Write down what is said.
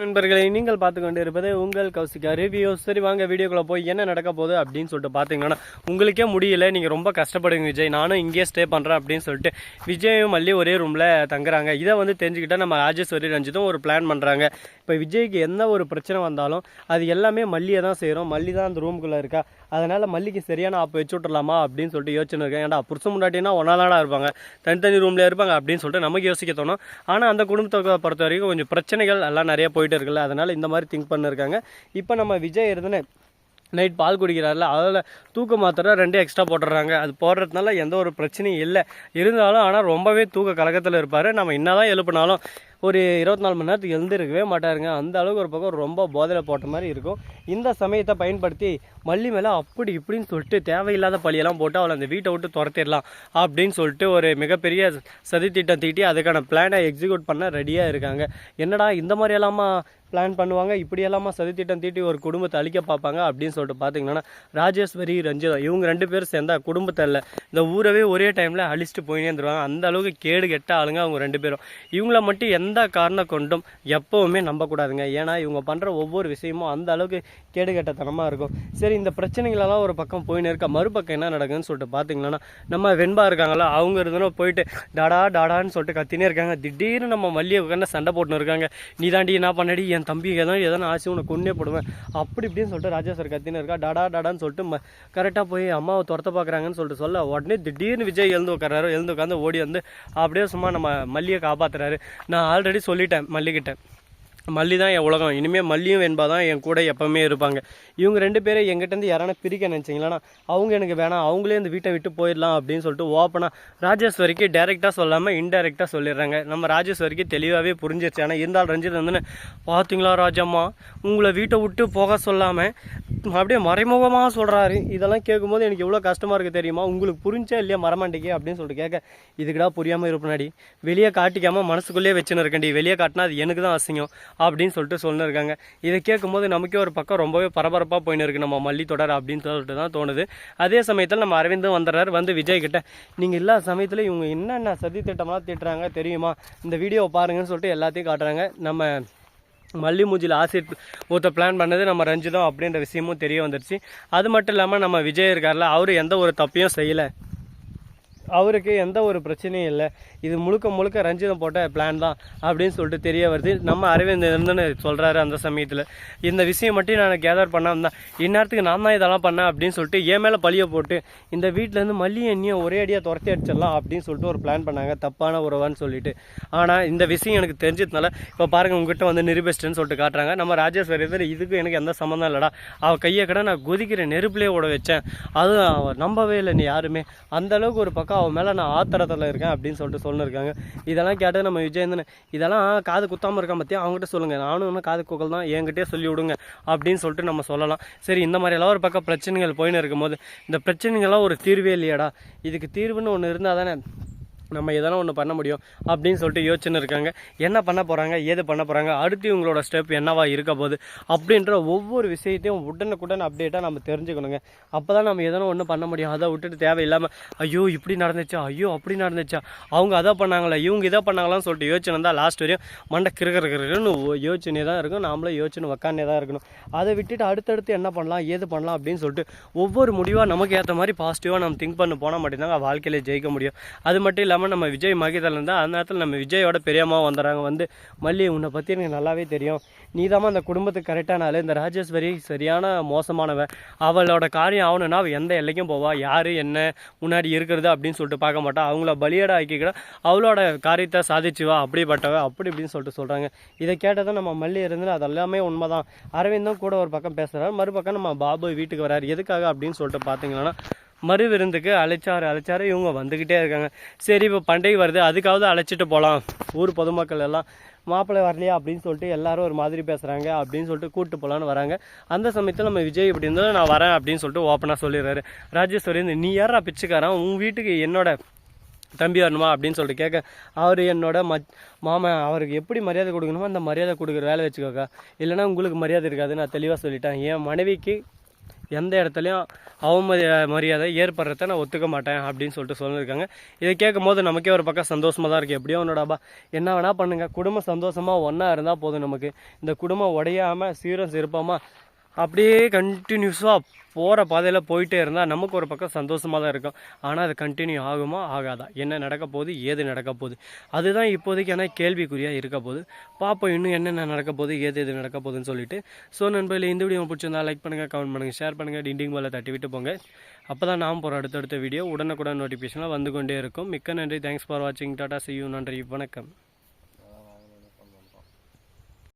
நண்பர்களை நீங்கள் பார்த்து கொண்டு இருப்பது உங்கள் கௌசிகா ரிவ்யூ சரி வாங்க வீடியோக்குள்ளே போய் என்ன நடக்க போகுது அப்படின்னு சொல்லிட்டு பார்த்தீங்கன்னா உங்களுக்கே முடியல. நீங்கள் ரொம்ப கஷ்டப்படுங்க விஜய். நானும் இங்கேயே ஸ்டே பண்ணுறேன் அப்படின்னு சொல்லிட்டு விஜயும் மல்லி ஒரே ரூமில் தங்குறாங்க. இதை வந்து தெரிஞ்சுக்கிட்டா நம்ம ராஜேஸ்வரி ரஞ்சித்தும் ஒரு பிளான் பண்ணுறாங்க இப்போ விஜய்க்கு எந்த ஒரு பிரச்சனை வந்தாலும் அது எல்லாமே மல்லியை தான் செய்கிறோம் மல்லி தான் அந்த ரூமுக்குள்ளே இருக்கா. அதனால் மல்லிக்கு சரியான ஆப் வச்சு விட்றலாமா அப்படின்னு சொல்லிட்டு யோசனை இருக்கேன். ஏன்னா புருஷன் முன்னாட்டினா ஒன்றா இருப்பாங்க. தனித்தனி ரூமில் இருப்பாங்க அப்படின்னு சொல்லிட்டு நமக்கு யோசிக்க தோணும். ஆனால் அந்த குடும்பத்தை பொறுத்த வரைக்கும் கொஞ்சம் பிரச்சனைகள் எல்லாம் நிறைய போயிட்டு இருக்குல்ல அதனால் இந்த மாதிரி திங்க் பண்ணிருக்காங்க. இப்போ நம்ம விஜய் இருந்தனே நைட் பால் குடிக்கிறாருல அதில் தூக்க மாத்திரை ரெண்டு எக்ஸ்ட்ரா போட்டுடுறாங்க. அது போடுறதுனால எந்த ஒரு பிரச்சனையும் இல்லை. இருந்தாலும் ஆனால் ரொம்பவே தூக்க கலக்கத்தில் இருப்பார். நம்ம என்னதான் எழுப்பினாலும் ஒரு இருபத்தி நாலு மணி நேரத்துக்கு எழுந்திருக்கவே மாட்டாருங்க. அந்த அளவுக்கு ஒரு பக்கம் ரொம்ப போதையில் போட்ட மாதிரி இருக்கும். இந்த சமயத்தை பயன்படுத்தி மல்லி மேலே அப்படி இப்படின்னு சொல்லிட்டு தேவையில்லாத பழியெல்லாம் போட்டு அவளை அந்த வீட்டை விட்டு துரத்திடலாம் அப்படின்னு சொல்லிட்டு ஒரு மிகப்பெரிய சதி திட்டம் தீட்டி அதுக்கான பிளானை எக்ஸிக்யூட் பண்ண ரெடியாக இருக்காங்க. என்னடா இந்த மாதிரி எல்லாமா பிளான் பண்ணுவாங்க? இப்படி எல்லாமா சதி திட்டம் தீட்டி ஒரு குடும்பத்தை அழிக்க பார்ப்பாங்க அப்படின்னு சொல்லிட்டு பார்த்தீங்கன்னா ராஜேஸ்வரி ரஞ்சிதா இவங்க ரெண்டு பேரும் சேர்ந்தா குடும்பத்தை இல்லை. இந்த ஊரவே ஒரே டைமில் அழிச்சிட்டு போயினே இருந்துருவாங்க. அந்த அளவுக்கு கேடு கெட்ட ஆளுங்க அவங்க ரெண்டு பேரும். இவங்கள மட்டும் எந்த காரணம் கொண்டும் எப்போவுமே நம்பக்கூடாதுங்க. ஏன்னா இவங்க பண்ணுற ஒவ்வொரு விஷயமும் அந்த அளவுக்கு கேடுகட்டத்தனமாக இருக்கும். சரி இந்த பிரச்சனைகளெல்லாம் ஒரு பக்கம் போயின்னு இருக்கா? மறுபக்கம் என்ன நடக்குதுன்னு சொல்லிட்டு பார்த்தீங்கன்னா நம்ம வெண்பா இருக்காங்களா அவங்க இருந்தாலும் போயிட்டு டாடா டாடான்னு சொல்லிட்டு கத்தினே இருக்காங்க. திடீர்னு நம்ம மல்லியை உட்காந்து சண்டை போட்டுன்னு இருக்காங்க. நீ தாண்டி என்ன பண்ணடி? என் தம்பி ஏதோ எதனா ஆசை உனக்கு கொன்னே போடுவேன். அப்படி இப்படின்னு சொல்லிட்டு ராஜா சார் கத்தினே இருக்கா. டாடா டாடான்னு சொல்லிட்டு ம கரெக்டாக போய் அம்மாவை துரத்த பார்க்குறாங்கன்னு சொல்லிட்டு சொல்ல உடனே திடீர்னு விஜய் எழுந்து உட்காராரு எழுந்து உட்காந்து ஓடி வந்து அப்படியே சும்மா நம்ம மல்லியை காப்பாற்றுறாரு நான் ஆல்ரெடி சொல்லிட்டேன் மல்லிக்கிட்ட மல்லி தான் என் உலகம். இனிமேல் மல்லியும் வெண்பா தான் என் கூட எப்போவுமே இருப்பாங்க. இவங்க ரெண்டு பேரும் எங்கிட்டேருந்து யாரான பிரிக்க நினச்சிங்களா அவங்க எனக்கு வேணாம் அவங்களே இந்த வீட்டை விட்டு போயிடலாம் அப்படின்னு சொல்லிட்டு ஓப்பனாக ராஜேஸ்வரிக்கு டேரெக்டாக சொல்லாமல் இன்டெரக்டாக சொல்லிடுறாங்க. நம்ம ராஜேஸ்வரிக்கு தெளிவாகவே புரிஞ்சிருச்சு. ஆனால் இருந்தாலும் ரஞ்சித் வந்து பார்த்தீங்களா ராஜம்மா? உங்களை வீட்டை விட்டு போக சொல்லாமல் அப்படியே மறைமுகமாக சொல்கிறாரு இதெல்லாம் கேட்கும்போது எனக்கு எவ்வளோ கஷ்டமாக இருக்குது தெரியுமா? உங்களுக்கு புரிஞ்சா இல்லையா மரமாண்டிக்கு? அப்படின்னு சொல்லிட்டு கேட்க இதுக்குடா புரியாமல் இருப்பினாடி. வெளியே காட்டிக்காமல் மனசுக்குள்ளேயே வச்சுன்னு இருக்கேன்டி. வெளியே காட்டினா அது எனக்கு தான் அசிங்கம். அப்படின்னு சொல்லிட்டு சொல்லிருக்காங்க. இதை கேட்கும்போது நமக்கே ஒரு பக்கம் ரொம்பவே பரபரப்பாக போயின்னு இருக்கு நம்ம மல்லி தொடர் அப்படின்னு சொல்லிட்டு தான் தோணுது. அதே சமயத்தில் நம்ம அரவிந்தும் வந்துடுறாரு வந்து விஜய் கிட்ட நீங்கள் இல்லாத சமயத்தில் இவங்க என்னென்ன சதி திட்டமாக திட்டுறாங்க தெரியுமா? இந்த வீடியோவை பாருங்கன்னு சொல்லிட்டு எல்லாத்தையும் காட்டுறாங்க. நம்ம மல்லி மூஞ்சில் ஆசிட் ஊற்ற பிளான் பண்ணது நம்ம ரஞ்சிதம் அப்படின்ற விஷயமும் தெரிய வந்துருச்சு. அது மட்டும் இல்லாமல் நம்ம விஜய் இருக்கார்ல அவர் எந்த ஒரு தப்பையும் செய்யலை. அவருக்கு எந்த ஒரு பிரச்சனையும் இல்லை. இது முழுக்க முழுக்க ரஞ்சிதம் போட்ட பிளான் தான் அப்படின்னு சொல்லிட்டு தெரிய வருது. நம்ம அரவிந்த் இருந்துன்னு சொல்கிறாரு அந்த சமயத்தில். இந்த விஷயம் மட்டும் நான் கேதர் பண்ணாமல் தான் இந்நேரத்துக்கு நான் தான் இதெல்லாம் பண்ணேன் அப்படின்னு சொல்லிட்டு என் மேலே பழிய போட்டு இந்த வீட்டிலேருந்து மல்லி எண்ணியும் ஒரே அடியாக துரத்தி அடிச்சிடலாம் அப்படின்னு சொல்லிட்டு ஒரு பிளான் பண்ணாங்க. தப்பான உறவான்னு சொல்லிட்டு. ஆனால் இந்த விஷயம் எனக்கு தெரிஞ்சதுனால இப்போ பாருங்கள் உங்ககிட்ட வந்து நிரூபிச்சிட்டேன்னு சொல்லிட்டு காட்டுறாங்க. நம்ம ராஜேஸ்வரி இதில் இதுக்கு எனக்கு எந்த சம்மந்தம் இல்லைடா. அவள் கையை கடை நான் கொதிக்கிற நெருப்புலேயே ஓட வச்சேன். அதுவும் அவள் நம்பவே இல்லை நீ யாருமே அந்தளவுக்கு ஒரு பக்கம் அவன் மேலே நான் ஆத்திரத்தில் இருக்கேன் அப்படின்னு சொல்லிட்டு சொல்லிருக்காங்க. இதெல்லாம் கேட்டு நம்ம விஜயந்தன் இதெல்லாம் காது குத்தாமல் இருக்கா பற்றியும் அவங்ககிட்ட சொல்லுங்கள் நானும் இன்னும் காது குக்கல் தான் என்கிட்டே சொல்லி விடுங்க அப்படின்னு சொல்லிட்டு நம்ம சொல்லலாம். சரி இந்த மாதிரி எல்லாம் ஒரு பக்கம் பிரச்சனைகள் போயின்னு இருக்கும்போது இந்த பிரச்சனைகள்லாம் ஒரு தீர்வே இல்லையாடா. இதுக்கு தீர்வுன்னு ஒன்று இருந்தால் தானே நம்ம எதனா ஒன்று பண்ண முடியும் அப்படின்னு சொல்லிட்டு யோசனை இருக்காங்க என்ன பண்ண போகிறாங்க ஏது பண்ண போகிறாங்க அடுத்து இவங்களோட ஸ்டெப் என்னவா இருக்க போகுது? அப்படின்ற ஒவ்வொரு விஷயத்தையும் உடனுக்குடன் அப்டேட்டாக நம்ம தெரிஞ்சுக்கணுங்க. அப்போ தான் நம்ம எதனா ஒன்று பண்ண முடியும். அதை விட்டுட்டு தேவையில்லாமல் ஐயோ இப்படி நடந்துச்சா? ஐயோ அப்படி நடந்துச்சா? அவங்க அதை பண்ணாங்களா இவங்க இதை பண்ணாங்களான்னு சொல்லிட்டு யோசனை தான் லாஸ்ட் வரையும் மண்டை கிருக்கிறன்னு யோசனை தான் இருக்கும் நாமளும் யோசனை உக்காந்தே தான் இருக்கணும். அதை விட்டுட்டு அடுத்தடுத்து என்ன பண்ணலாம்? ஏது பண்ணலாம்? அப்படின்னு சொல்லிட்டு ஒவ்வொரு முடிவாக நமக்கு ஏற்ற மாதிரி பாசிட்டிவாக நம்ம திங்க் பண்ண போனால் மட்டும்தாங்க வாழ்க்கையில் ஜெயிக்க முடியும். அது மட்டும் இல்லாமல் நம்ம விஜய் மகிதல் இருந்தால் அந்த நேரத்தில் நம்ம விஜயோட பெரியம்மா வந்துடுறாங்க. வந்து மல்லி உன்னை பற்றி எனக்கு நல்லாவே தெரியும். நீ தான் அந்த குடும்பத்துக்கு கரெக்டான ஆள் இந்த ராஜேஸ்வரி சரியான மோசமானவன். அவளோட காரியம் ஆகணும்னா அவள் எந்த எல்லைக்கும் போவா. யார் என்ன முன்னாடி இருக்கிறது அப்படின்னு சொல்லிட்டு பார்க்க மாட்டா. அவங்கள பலியடா ஆக்கிக்கிட அவளோட காரியத்தை சாதிச்சுவா அப்படிப்பட்டவ அப்படி இப்படின்னு சொல்லிட்டு சொல்கிறாங்க இதை கேட்டதும் நம்ம மல்லி இருந்து அது எல்லாமே உண்மைதான். அரவிந்தும் கூட ஒரு பக்கம் பேசுகிறாரு மறுபக்கம் நம்ம பாபு வீட்டுக்கு வராரு எதுக்காக அப்படின்னு சொல்லிட்டு பார்த்தீங்கன்னா மறு விருந்துக்கு அழைச்சாரு. அழைச்சாரு இவங்க வந்துக்கிட்டே இருக்காங்க. சரி இப்போ பண்டிகை வருது. அதுக்காவது அழைச்சிட்டு போகலாம் ஊர் பொதுமக்கள் எல்லாம் மாப்பிள்ளை வரலையா? அப்படின்னு சொல்லிட்டு எல்லாரும் ஒரு மாதிரி பேசுகிறாங்க அப்படின்னு சொல்லிட்டு கூப்பிட்டு போகலான்னு வராங்க. அந்த சமயத்தில் நம்ம விஜய் இப்படி இருந்தாலும் நான் வரேன் அப்படின்னு சொல்லிட்டு ஓப்பனாக சொல்லிடுறாரு. ராஜேஸ்வரி நீ யாரா பிச்சுக்காரன்? உன் வீட்டுக்கு என்னோட தம்பி வரணுமா? அப்படின்னு சொல்லிட்டு கேட்க அவர் என்னோட ம மாமன் அவருக்கு எப்படி மரியாதை கொடுக்கணுமோ அந்த மரியாதை கொடுக்குற வேலை வச்சுக்கோக்கா. இல்லைன்னா உங்களுக்கு மரியாதை இருக்காது நான் தெளிவாக சொல்லிட்டேன். என் மனைவிக்கு எந்த இடத்துலையும் அவமதி மரியாதை ஏற்படுறத நான் ஒத்துக்க மாட்டேன் அப்படின்னு சொல்லிட்டு சொல்லியிருக்காங்க இதை கேட்கும் போது நமக்கே ஒரு பக்கம் சந்தோஷமாக தான் இருக்குது எப்படியோ ஒன்றுடாப்பா என்ன வேணால் பண்ணுங்க. குடும்பம் சந்தோஷமாக ஒன்றா இருந்தால் போதும் நமக்கு. இந்த குடும்பம் உடையாமல் சீரம் சிறப்பமாக அப்படியே கண்டினியூஸாக போகிற பாதையில் போயிட்டே இருந்தால் நமக்கு ஒரு பக்கம் சந்தோஷமாக தான் இருக்கும். ஆனால் அது கண்டினியூ ஆகுமா? ஆகாதா. என்ன நடக்க போகுது? ஏது நடக்க போகுது? அதுதான் இப்போதைக்கு ஆனால் கேள்விக்குறியாக இருக்க போகுது. பார்ப்போம் இன்னும் என்னென்ன நடக்க போகுது? ஏது எது நடக்க போகுதுன்னு சொல்லிட்டு. ஸோ நண்பர்களே இந்த வீடியோ பிடிச்சிருந்தா லைக் பண்ணுங்கள் கமெண்ட் பண்ணுங்கள் ஷேர் பண்ணுங்கள் டிண்டிங் மேலே தட்டி விட்டு போங்க. அப்போ தான் நாம் போகிற அடுத்தடுத்த வீடியோ உடனுக்குடன் நோட்டிஃபிகேஷனாக வந்து கொண்டே இருக்கும். மிக்க நன்றி. தேங்க்ஸ் ஃபார் வாட்சிங் டாட்டா சி யூ நன்றி. வணக்கம்.